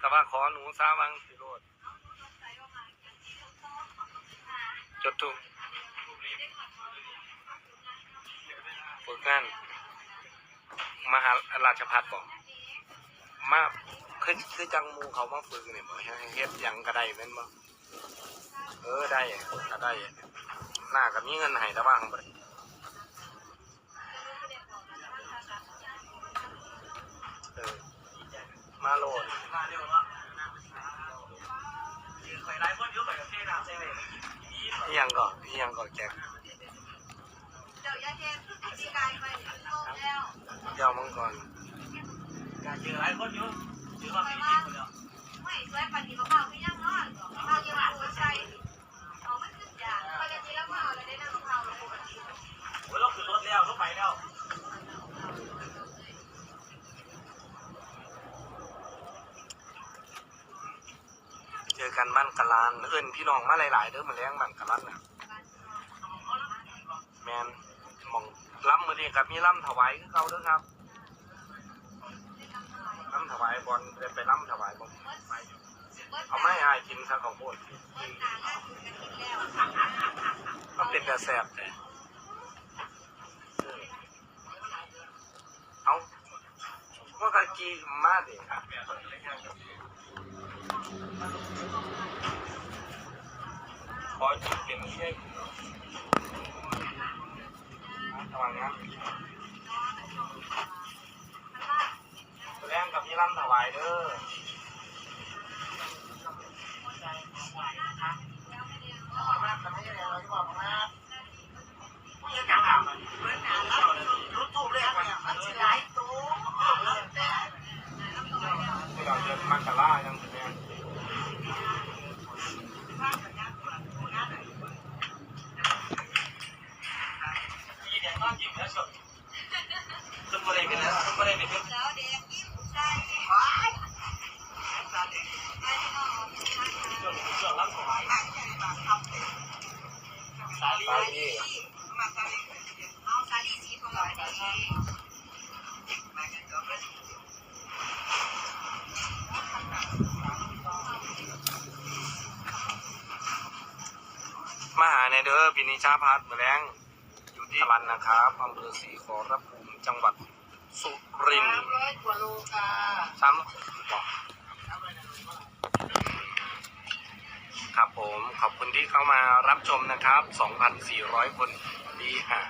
แต่ว่าขอหนูซาวังสิโรดจดถูกฝึกงานมหาราชพัฒบอกมาคือคือจังมูเขามาฝึกเนี่ยบ่ให้เฮ็ดยังก็ได้แม่นบ่เออได้ก็ได้หน้าก็มีเงินให้แต่ว่าง ดมาเร็วเนาะยืนไปไล่คนยุ่งไปกับเทน้ำเซเว่นอีหยังก่อนอีหยังก่อนแจ็คเดี๋ยวยาเย็นพี่กายไปโตแล้วเดี๋ยวมึงก่อนการยืนไล่คนยุ่งยืนมาปีนี้คนเดียวไม่สวยปฏิบัติเขาไม่ยังนอนเขายังไกันบ้านกะลานเอิ้นพี่น้องมาหลายๆเด้อมาแล้งบ้านกะลานน่ะแมนหมองล้ำมือนี้กับมีล้ำถวายคือเขาเด้อครับล้ำถวายบอลได้ไปล้ำถวายบอลเอาไม่อายกินซะของพูดเมื่อตาล่าสุดกันกินแล้วก็เป็นกระแสบแต่เอาว่ากะกีมาดิ ขอจุดเป็นที่ให้ระวังนะแรงกับพี่ล่ำถวายเด้อ ยังกลางอะเมื่อนาแล้วรถตู้เรียกเนี่ยมันจะไล่ตู้ ที่เราเดินมักกะล่ายังแม่ มีเด็กนอนยิ้มแล้วสดต้นบริเวณแล้วต้นบริเวณ แล้วเด็กยิ้มใจ ช่วงช่วงรับสบายสาลี ตายที่ มาตาลีเอาตาลีสีของเราดี มาหาในเด้อปินิชาพัฒน์มือแรง อยู่ที่รันนะครับอำเภอศรีขอรภูมิจังหวัดสุรินทร์ร้อยกว่าโลค่ะซ้ำบอกครับผมขอบคุณที่เข้ามารับชมนะครับ 2,400 คนดีฮะ